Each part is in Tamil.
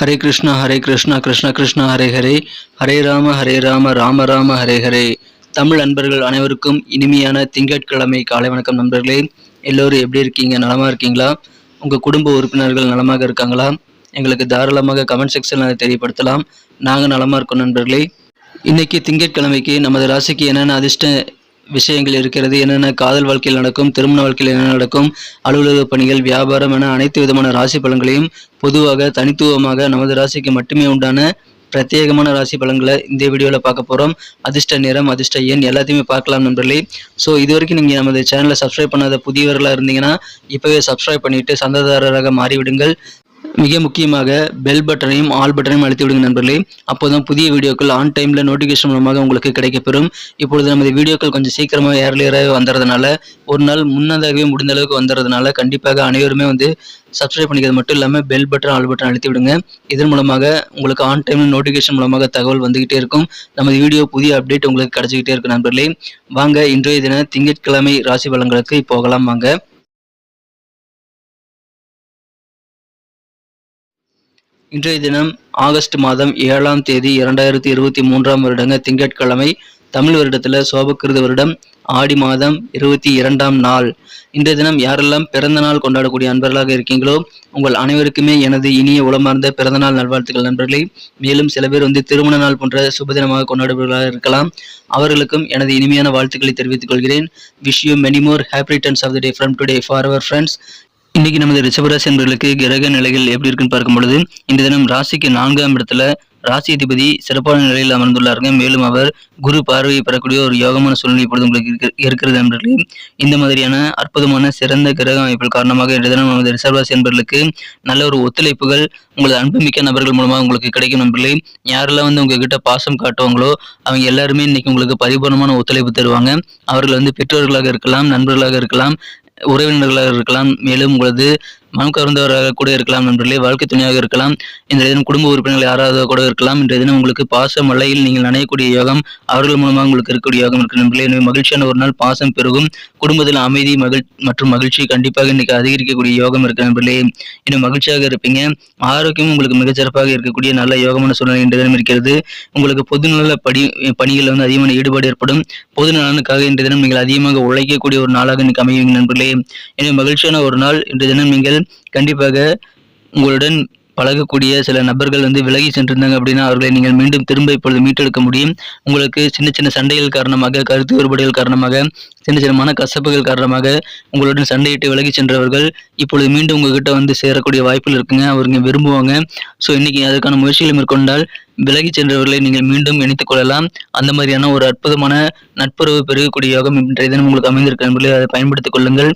ஹரே கிருஷ்ணா ஹரே கிருஷ்ணா கிருஷ்ண கிருஷ்ணா ஹரே ஹரே. ஹரே ராம ஹரே ராம ராம ராம ஹரே ஹரே. தமிழ் நண்பர்கள் அனைவருக்கும் இனிமையான திங்கட்கிழமை காலை வணக்கம் நண்பர்களே. எல்லோரும் எப்படி இருக்கீங்க? நலமாக இருக்கீங்களா? உங்கள் குடும்ப உறுப்பினர்கள் நலமாக இருக்காங்களா? எங்களுக்கு தாராளமாக கமெண்ட் செக்ஷனில் தெரியப்படுத்தலாம். நாங்கள் நலமாக இருக்கோம் நண்பர்களே. இன்னைக்கு திங்கட்கிழமைக்கு நமது ராசிக்கு என்னென்ன அதிர்ஷ்ட விஷயங்கள் இருக்கிறது என்னென்ன காதல் வாழ்க்கையில் நடக்கும் திருமண வாழ்க்கையில் என்ன நடக்கும் அலுவலக பணிகள் வியாபாரம் என அனைத்து விதமான ராசி பலன்களையும் பொதுவாக தனித்துவமாக நமது ராசிக்கு மட்டுமே உண்டான பிரத்யேகமான ராசி பலன்களை இந்த வீடியோவில் பார்க்க போகிறோம் அதிர்ஷ்ட நிறம் அதிர்ஷ்ட எண் எல்லாத்தையுமே பார்க்கலாம் நண்பர்களே. ஸோ இது வரைக்கும் நீங்கள் நமது சேனலை சப்ஸ்கிரைப் பண்ணாத புதியவர்களாக இருந்தீங்கன்னா இப்போவே சப்ஸ்கிரைப் பண்ணிவிட்டு சந்ததாரராக மாறிவிடுங்கள். மிக முக்கியமாக பெல் பட்டனையும் ஆல் பட்டனையும் அழுத்தி விடுங்க நண்பர்களே. அப்போதான் புதிய வீடியோக்கள் ஆன் டைமில் நோட்டிஃபிகேஷன் மூலமாக உங்களுக்கு கிடைக்கப்பெறும். இப்பொழுது நமது வீடியோக்கள் கொஞ்சம் சீக்கிரமாக ஏர்லியராக வந்துறதுனால ஒரு நாள் முன்னதாகவே முடிந்த அளவுக்கு வந்துறதுனால கண்டிப்பாக அனைவருமே வந்து சப்ஸ்கிரைப் பண்ணிக்கிறது மட்டும் இல்லாமல் பெல் பட்டன் ஆல் பட்டன் அழுத்தி விடுங்க இதன் மூலமாக உங்களுக்கு ஆன் டைமில் நோட்டிஃபிகேஷன் மூலமாக தகவல் வந்துகிட்டே இருக்கும். நமது வீடியோ புதிய அப்டேட் உங்களுக்கு கிடைச்சிக்கிட்டே இருக்கும் நண்பர்களே. வாங்க இன்றைய தின திங்கட்கிழமை ராசி பலன்களுக்கு போகலாம். வாங்க. இன்றைய தினம் ஆகஸ்ட் மாதம் ஏழாம் தேதி இரண்டாயிரத்தி இருபத்தி மூன்றாம் வருடங்க திங்கட்கிழமை தமிழ் வருடத்தில் சோபக்கிருத வருடம் ஆடி மாதம் இருபத்தி இரண்டாம் நாள். இன்றைய தினம் யாரெல்லாம் பிறந்த நாள் கொண்டாடக்கூடிய அன்பர்களாக இருக்கீங்களோ உங்கள் அனைவருக்குமே எனது இனிய உளமார்ந்த பிறந்தநாள் நல்வாழ்த்துக்கள் நண்பர்களே. மேலும் சில பேர் வந்து திருமண நாள் போன்ற சுபதினமாக கொண்டாடுபவர்களாக இருக்கலாம். அவர்களுக்கும் எனது இனிமையான வாழ்த்துக்களை தெரிவித்துக் கொள்கிறேன். Wish you many more happy returns of the day from today for our friends இன்னைக்கு நமது ரிஷபராசி என்பர்களுக்கு கிரக நிலைகள் எப்படி இருக்குன்னு பார்க்கும் பொழுது இந்த தினம் ராசிக்கு நான்காம் இடத்துல ராசி அதிபதி சிறப்பான நிலையில் அமர்ந்துள்ளாருங்க. மேலும் அவர் குரு பார்வையை பெறக்கூடிய ஒரு யோகமான சூழ்நிலை இப்பொழுது உங்களுக்கு இருக்கிறது நண்பர்களே இந்த மாதிரியான அற்புதமான சிறந்த கிரக அமைப்புகள் காரணமாக இன்று தினம் நமது ரிசர்வாசி என்பவர்களுக்கு நல்ல ஒரு ஒத்துழைப்புகள் உங்களது அன்புமிக்க நபர்கள் மூலமாக உங்களுக்கு கிடைக்கும் நண்பர்களே யாரெல்லாம் வந்து உங்ககிட்ட பாசம் காட்டுவாங்களோ அவங்க எல்லாருமே இன்னைக்கு உங்களுக்கு பரிபூர்ணமான ஒத்துழைப்பு தருவாங்க. அவர்கள் வந்து பெற்றோர்களாக இருக்கலாம் நண்பர்களாக இருக்கலாம் உறவினர்களாக இருக்கலாம். மேலும் உங்களது மனம் கவர்ந்தவராக கூட இருக்கலாம் நண்பர்களே வாழ்க்கை துணையாக இருக்கலாம். இன்றைய தினம் குடும்ப உறுப்பினர்கள் யாராவது கூட இருக்கலாம். இன்றைய தினம் உங்களுக்கு பாச மலையில் நீங்கள் நனையக்கூடிய யோகம் அவர்கள் மூலமாக உங்களுக்கு இருக்கக்கூடிய யோகம் இருக்கு நண்பர்களே எனவே மகிழ்ச்சியான ஒரு நாள் பாசம் பெருகும். குடும்பத்தில் அமைதி மகிழ் மற்றும் மகிழ்ச்சி கண்டிப்பாக இன்னைக்கு அதிகரிக்கக்கூடிய யோகம் இருக்கு நண்பர்களே இன்னும் மகிழ்ச்சியாக இருப்பீங்க. ஆரோக்கியம் உங்களுக்கு மிகச்சிறப்பாக இருக்கக்கூடிய நல்ல யோகமான சூழ்நிலை இன்றைய தினம் இருக்கிறது. உங்களுக்கு பொதுநல படி பணிகளில் வந்து அதிகமான ஈடுபாடு ஏற்படும். பொது நலனுக்காக இன்றைய தினம் நீங்கள் அதிகமாக உழைக்கக்கூடிய ஒரு நாளாக இன்னைக்கு அமைவீங்க நண்பர்களே எனவே மகிழ்ச்சியான ஒரு நாள் இன்றைய தினம் நீங்கள் கண்டிப்பாக உங்களுடன் பழகக்கூடிய சில நபர்கள் வந்து விலகி சென்றிருந்தாங்க அப்படின்னா அவர்களை நீங்கள் மீண்டும் திரும்ப இப்பொழுது மீட்டெடுக்க முடியும். உங்களுக்கு சின்ன சின்ன சண்டைகள் காரணமாக கருத்து வேறுபாடுகள் காரணமாக சின்ன சின்ன மனக்கசப்புகள் காரணமாக உங்களுடன் சண்டையிட்டு விலகி சென்றவர்கள் இப்பொழுது மீண்டும் உங்ககிட்ட வந்து சேரக்கூடிய வாய்ப்புகள் இருக்குங்க. அவருங்க விரும்புவாங்க. ஸோ இன்னைக்கு அதற்கான முயற்சிகளை மேற்கொண்டால் விலகி சென்றவர்களை நீங்கள் மீண்டும் இணைத்துக் கொள்ளலாம். அந்த மாதிரியான ஒரு அற்புதமான நட்புறவு பெருகக்கூடிய யோகம் இன்றைய தினம் உங்களுக்கு அமைந்திருக்க நண்பர்களே அதை பயன்படுத்திக் கொள்ளுங்கள்.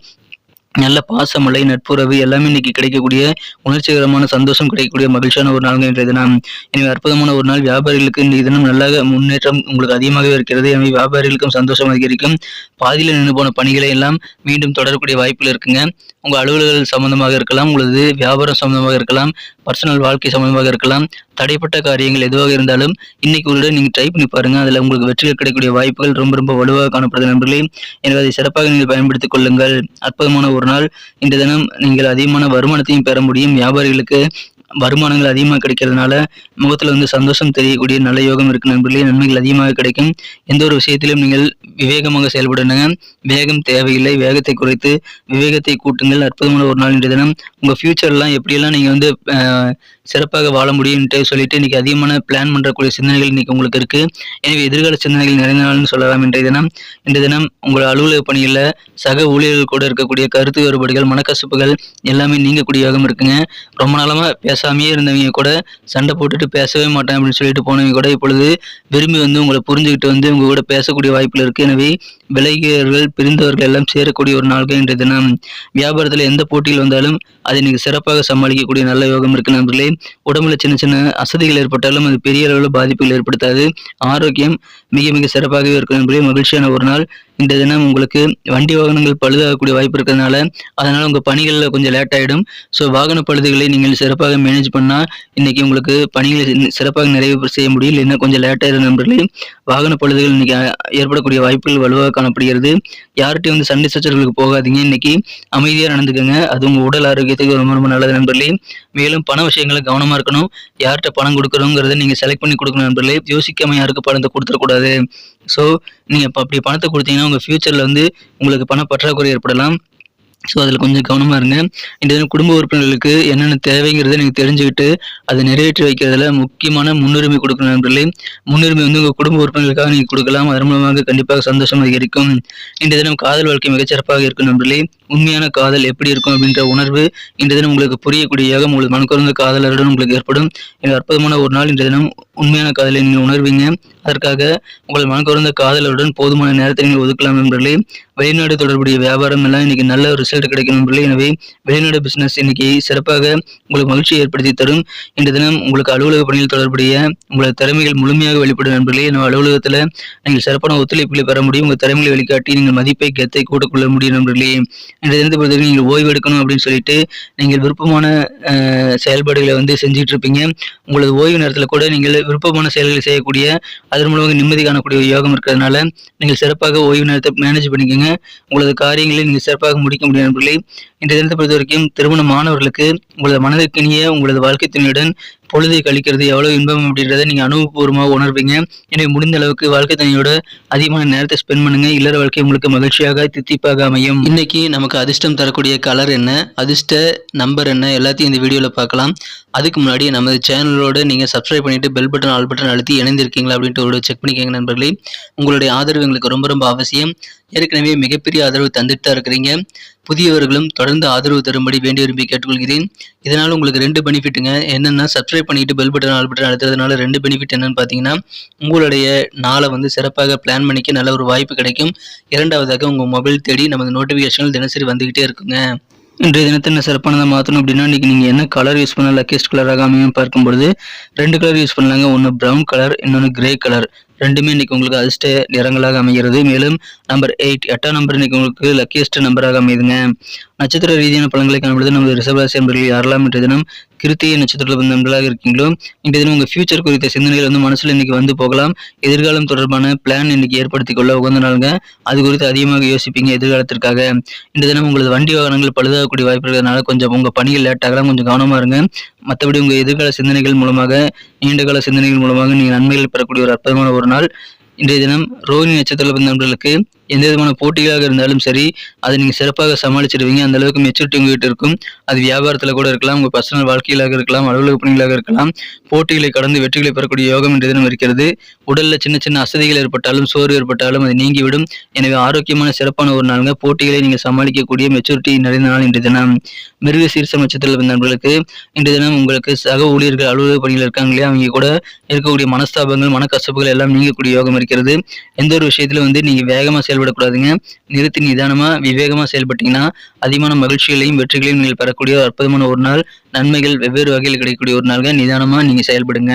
நல்ல பாசமழை நட்புறவு எல்லாமே இன்னைக்கு கிடைக்கக்கூடிய உணர்ச்சிகரமான சந்தோஷம் கிடைக்கக்கூடிய மகிழ்ச்சியான ஒரு நாள் இன்றைய தினம். எனவே அற்புதமான ஒரு நாள் வியாபாரிகளுக்கு இன்றைய தினம் நல்ல முன்னேற்றம் உங்களுக்கு அதிகமாகவே இருக்கிறது. எனவே வியாபாரிகளுக்கும் சந்தோஷம் அதிகரிக்கும். பாதியில் நின்று போன பணிகளை எல்லாம் மீண்டும் தொடரக்கூடிய வாய்ப்புகள் இருக்குங்க. உங்கள் அலுவலர்கள் சம்பந்தமாக இருக்கலாம் உங்களது வியாபாரம் சம்பந்தமாக இருக்கலாம் பர்சனல் வாழ்க்கை சம்பந்தமாக இருக்கலாம் தடைப்பட்ட காரியங்கள் எதுவாக இருந்தாலும் இன்னைக்கு ஒரு தடவை நீங்கள் ட்ரை பண்ணி பாருங்க. அதில் உங்களுக்கு வெற்றிகள் கிடைக்கக்கூடிய வாய்ப்புகள் ரொம்ப ரொம்ப வலுவாக காணப்படுது நண்பர்களே. எனவே அதை சிறப்பாக நீங்கள் பயன்படுத்திக் கொள்ளுங்கள். அற்புதமான ஒரு நாள். இன்று தினம் நீங்கள் அதிகமான வருமானத்தையும் பெற முடியும். வியாபாரிகளுக்கு வருமானங்கள் அதிகமாக கிடைக்கிறதுனால முகத்தில் வந்து சந்தோஷம் தெரியக்கூடிய நல்ல யோகம் இருக்கு நண்பர்களே. நன்மைகள் அதிகமாக கிடைக்கும். எந்த ஒரு விஷயத்திலும் நீங்கள் விவேகமாக செயல்படுங்க வேகம் தேவையில்லை. வேகத்தை குறைத்து விவேகத்தை கூட்டுங்கள். அற்புதமான ஒரு நாள் இன்றைய தினம். உங்கள் ஃபியூச்சர்லாம் எப்படியெல்லாம் நீங்கள் வந்து சிறப்பாக வாழ முடியும்ட்டு சொல்லிட்டு இன்னைக்கு அதிகமான பிளான் பண்ணுறக்கூடிய சிந்தனைகள் இன்னைக்கு உங்களுக்கு இருக்கு. எனவே எதிர்கால சிந்தனைகள் நிறைந்த நாள்னு சொல்லலாம் இன்றைய தினம். இன்றைய தினம் உங்கள் அலுவலக பணிகளில் சக ஊழியர்கள் கூட இருக்கக்கூடிய கருத்து வேறுபாடுகள் மனக்கசப்புகள் எல்லாமே நீங்கக்கூடிய யோகம் இருக்குங்க. ரொம்ப நாளமா பேசாமையே இருந்தவங்க கூட சண்டை போட்டுட்டு பேசவே மாட்டேன் அப்படின்னு சொல்லிட்டு போனவங்க கூட இப்பொழுது விரும்பி வந்து உங்களை புரிஞ்சுக்கிட்டு வந்து உங்க கூட பேசக்கூடிய வாய்ப்புகள் இருக்கு. எனவே விலகியவர்கள் பிரிந்தவர்கள் எல்லாம் சேரக்கூடிய ஒரு நாள்கள் இன்றைய தினம். வியாபாரத்தில் எந்த போட்டியில் வந்தாலும் அதை நீங்கள் சிறப்பாக சமாளிக்கக்கூடிய நல்ல யோகம் இருக்கு நண்பர்களே. உடம்புல சின்ன சின்ன அசதிகள் ஏற்பட்டாலும் அது பெரிய அளவில் பாதிப்புகள் ஏற்படுத்தாது. ஆரோக்கியம் மிக மிக சிறப்பாகவே இருக்கும் நண்பர்களே. மகிழ்ச்சியான ஒரு நாள். இன்றைய தினம் உங்களுக்கு வண்டி வாகனங்கள் பழுதாகக்கூடிய வாய்ப்பு இருக்கிறதுனால அதனால் உங்கள் பணிகளில் கொஞ்சம் லேட் ஆகிடும் ஸோ வாகன பழுதுகளை நீங்கள் சிறப்பாக மேனேஜ் பண்ணால் இன்றைக்கி உங்களுக்கு பணிகளை சிறப்பாக நிறைவு செய்ய முடியும். இல்லைன்னா கொஞ்சம் லேட் ஆகிடும் நண்பர்களே வாகன பழுதுகள் இன்றைக்கி ஏற்படக்கூடிய வாய்ப்புகள் வலுவாக காணப்படுகிறது. யார்கிட்டையும் வந்து சண்டை சச்சரவுகளுக்கு போகாதீங்க. இன்னைக்கு அமைதியாக நடந்துக்கோங்க. அது உங்கள் உடல் ஆரோக்கியத்துக்கு ரொம்ப ரொம்ப நல்லது நண்பர்களே. மேலும் பண விஷயங்களை கவனமாக இருக்கணும். யார்கிட்ட பணம் கொடுக்குறோங்கிறத நீங்கள் செலக்ட் பண்ணி கொடுக்கணும் நண்பர்களே. யோசிக்காம யாருக்கு பணத்தை கொடுத்துடக்கூடாது. ஸோ நீங்கள் இப்போ அப்படி பணத்தை கொடுத்தீங்கன்னா உங்கள் ஃப்யூச்சரில் வந்து உங்களுக்கு பண பற்றாக்குறை ஏற்படலாம். ஸோ அதில் கொஞ்சம் கவனமாக இருங்க. இந்த தினம் குடும்ப உறுப்பினர்களுக்கு என்னென்ன தேவைங்கிறத நீங்கள் தெரிஞ்சுக்கிட்டு அதை நிறைவேற்றி வைக்கிறதுல முக்கியமான முன்னுரிமை கொடுக்கணும் நண்பர்களே. முன்னுரிமை வந்து உங்கள் குடும்ப உறுப்பினர்களுக்காக நீங்கள் கொடுக்கலாம். அதன் மூலமாக கண்டிப்பாக சந்தோஷம் அதிகரிக்கும். இந்த தினம் காதல் வாழ்க்கை மிகச்சிறப்பாக இருக்கும் நண்பர்களே. உண்மையான காதல் எப்படி இருக்கும் அப்படின்ற உணர்வு இன்றைய தினம் உங்களுக்கு புரியக்கூடிய உங்களுக்கு மனக்குறந்த காதலருடன் உங்களுக்கு ஏற்படும். இந்த அற்புதமான ஒரு நாள் இந்த தினம். உண்மையான காதலை நீங்கள் உணர்வீங்க. அதற்காக உங்கள் மனக்குறந்த காதலருடன் போதுமான நேரத்தை நீங்கள் ஒதுக்கலாம் நண்பர்களே. வெளிநாடு தொடர்புடைய வியாபாரம் எல்லாம் இன்னைக்கு நல்ல ரிசல்ட் கிடைக்கும் நண்பர்களே. எனவே வெளிநாடு பிசினஸ் இன்னைக்கு சிறப்பாக உங்களுக்கு மகிழ்ச்சியை ஏற்படுத்தி தரும். இன்றைய தினம் உங்களுக்கு அலுவலக பணியில் தொடர்புடைய உங்களது திறமைகள் முழுமையாக வெளிப்படும் நண்பர்களே. நம்ம அலுவலகத்தில் நீங்கள் சிறப்பான ஒத்துழைப்புகளை பெற முடியும். உங்கள் திறமைகளை வெளிக்காட்டி நீங்கள் மதிப்பை கெத்தை கூட்டக்கொள்ள முடியும் நண்பர்களே. இந்த தினத்தை பொறுத்தவரைக்கும் நீங்கள் ஓய்வு எடுக்கணும் அப்படின்னு சொல்லிட்டு நீங்கள் விருப்பமான செயல்பாடுகளை வந்து செஞ்சுட்டு இருப்பீங்க உங்களது ஓய்வு நேரத்தில் கூட நீங்கள் விருப்பமான செயல்களை செய்யக்கூடிய அதன் மூலமாக நிம்மதி காணக்கூடிய யோகம் இருக்கிறதுனால நீங்கள் சிறப்பாக ஓய்வு நேரத்தை மேனேஜ் பண்ணிக்கோங்க. உங்களது காரியங்களை நீங்கள் சிறப்பாக முடிக்க முடியும் நண்பர்களே. இந்த தினத்தை பொறுத்த வரைக்கும் திருமணமானவர்களுக்கு உங்களது மனதிற்கினிய உங்களது வாழ்க்கை துணையுடன் பொழுதை கழிக்கிறது எவ்வளவு இன்பம் அப்படின்றத நீங்க அனுபவபூர்வமாக உணர்வீங்க. எனவே முடிந்த அளவுக்கு வாழ்க்கை தனியோட அதிகமான நேரத்தை ஸ்பெண்ட் பண்ணுங்க. இல்லற வாழ்க்கை உங்களுக்கு மகிழ்ச்சியாக தித்திப்பாக அமையும். இன்னைக்கு நமக்கு அதிர்ஷ்டம் தரக்கூடிய கலர் என்ன அதிர்ஷ்ட நம்பர் என்ன எல்லாத்தையும் இந்த வீடியோல பார்க்கலாம். அதுக்கு முன்னாடி நமது சேனலோட நீங்க சப்ஸ்கிரைப் பண்ணிட்டு பெல் பட்டன் ஆல் பட்டன் அழுத்தி இணைந்திருக்கீங்களா அப்படின்ட்டு ஒரு செக் பண்ணிக்கோங்க நண்பர்களே. உங்களுடைய ஆதரவு எங்களுக்கு ரொம்ப ரொம்ப அவசியம். ஏற்கனவே மிகப்பெரிய ஆதரவு தந்துட்டு தான் இருக்கிறீங்க. புதியவர்களும் தொடர்ந்து ஆதரவு தரும்படி வேண்டி விரும்பி கேட்டுக்கொள்கிறேன். இதனால் உங்களுக்கு ரெண்டு பெனிஃபிட்டுங்க என்னென்னா சப்ஸ்கிரைப் பண்ணிட்டு பெல் பட்டன் ஆல் பட்டன் அழுத்துறதுனால ரெண்டு பெனிஃபிட் என்னன்னு பார்த்தீங்கன்னா உங்களுடைய நாளை வந்து சிறப்பாக பிளான் பண்ணிக்க நல்ல ஒரு வாய்ப்பு கிடைக்கும். இரண்டாவதாக உங்கள் மொபைல் தேடி நமது நோட்டிஃபிகேஷன்கள் தினசரி வந்துக்கிட்டே இருக்குங்க. இன்றைய தினத்தை என்ன சிறப்பானதாக மாற்றணும் அப்படின்னா இன்றைக்கி நீங்கள் என்ன கலர் யூஸ் பண்ண லக்கேஸ்ட் கலராக அமையும் பார்க்கும்பொழுது ரெண்டு கலர் யூஸ் பண்ணலாங்க. ஒன்று ப்ரௌன் கலர் இன்னொன்று கிரே கலர் ரெண்டுமே இன்னைக்கு உங்களுக்கு அதிர்ஷ்ட நிறங்களாக அமைகிறது. மேலும் நம்பர் எயிட் எட்டாம் நம்பர் இன்னைக்கு உங்களுக்கு லக்கியஸ்ட் நம்பராக அமையுதுங்க. நட்சத்திர ரீதியான பலன்களை காணப்படுது நமது ரிசர்வராசி நண்பர்கள் யாரெல்லாம் இன்றைய தினம் கிருத்திய நட்சத்திரத்தில் வந்த நண்பர்களாக இருக்கீங்களோ இன்றைய தினம் உங்கள் ஃபியூச்சர் குறித்த சிந்தனைகள் வந்து மனசில் இன்னைக்கு வந்து போகலாம். எதிர்காலம் தொடர்பான பிளான் இன்னைக்கு ஏற்படுத்திக் கொள்ள உகந்த நாளுங்க. அது குறித்து அதிகமாக யோசிப்பீங்க எதிர்காலத்திற்காக. இந்த தினம் உங்களது வண்டி வாகனங்கள் பழுதாகக்கூடிய வாய்ப்பு இருக்கிறதுனால கொஞ்சம் உங்கள் பணிகள் லேட் ஆகலாம். கொஞ்சம் கவனமாக இருங்க. மற்றபடி உங்கள் எதிர்கால சிந்தனைகள் மூலமாக நீண்டகால சிந்தனைகள் மூலமாக நீங்கள் நன்மைகள் பெறக்கூடிய ஒரு அற்புதமான ஒரு நாள். இன்றைய தினம் ரோஹிணி நட்சத்திரத்தில் பிறந்த நண்பர்களுக்கு எந்த விதமான போட்டிகளாக இருந்தாலும் சரி அதை நீங்கள் சிறப்பாக சமாளிச்சிடுவீங்க. அந்த அளவுக்கு மெச்சூரிட்டி உங்ககிட்ட இருக்கும். அது வியாபாரத்தில் கூட இருக்கலாம் உங்கள் பர்சனல் வாழ்க்கையிலாக இருக்கலாம் அலுவலக பணிகளாக இருக்கலாம். போட்டிகளை கடந்து வெற்றிகளை பெறக்கூடிய யோகம் என்ற தினம் இருக்கிறது. உடல்ல சின்ன சின்ன அசதிகள் ஏற்பட்டாலும் சோர்வு ஏற்பட்டாலும் அது நீங்கிவிடும். எனவே ஆரோக்கியமான சிறப்பான ஒரு நாளுங்க. போட்டிகளை நீங்கள் சமாளிக்கக்கூடிய மெச்சூரிட்டி நிறைந்த நாள் இன்றைய தினம். மிருக சீர்சம் நட்சத்திரத்தில் பிறந்த நண்பர்களுக்கு இன்றைய தினம் உங்களுக்கு சக ஊழியர்கள் அலுவலக பணிகள் இருக்காங்க இல்லையா? அவங்க கூட இருக்கக்கூடிய மனஸ்தாபங்கள் மனக்கசப்புகள் எல்லாம் நீங்கக்கூடிய யோகம் இருக்கிறது. எந்த ஒரு விஷயத்துல வந்து நீங்க வேகமாக செயல்படக்கூடாதுங்க. நிறுத்தி நிதானமா விவேகமா செயல்பட்டீங்கன்னா அதிகமான மகிழ்ச்சிகளையும் வெற்றிகளையும் நீங்கள் பெறக்கூடிய அற்புதமான ஒரு நாள். நன்மைகள் வெவ்வேறு வகையில் கிடைக்கக்கூடிய ஒரு நாள்கள் நிதானமா நீங்க செயல்படுங்க.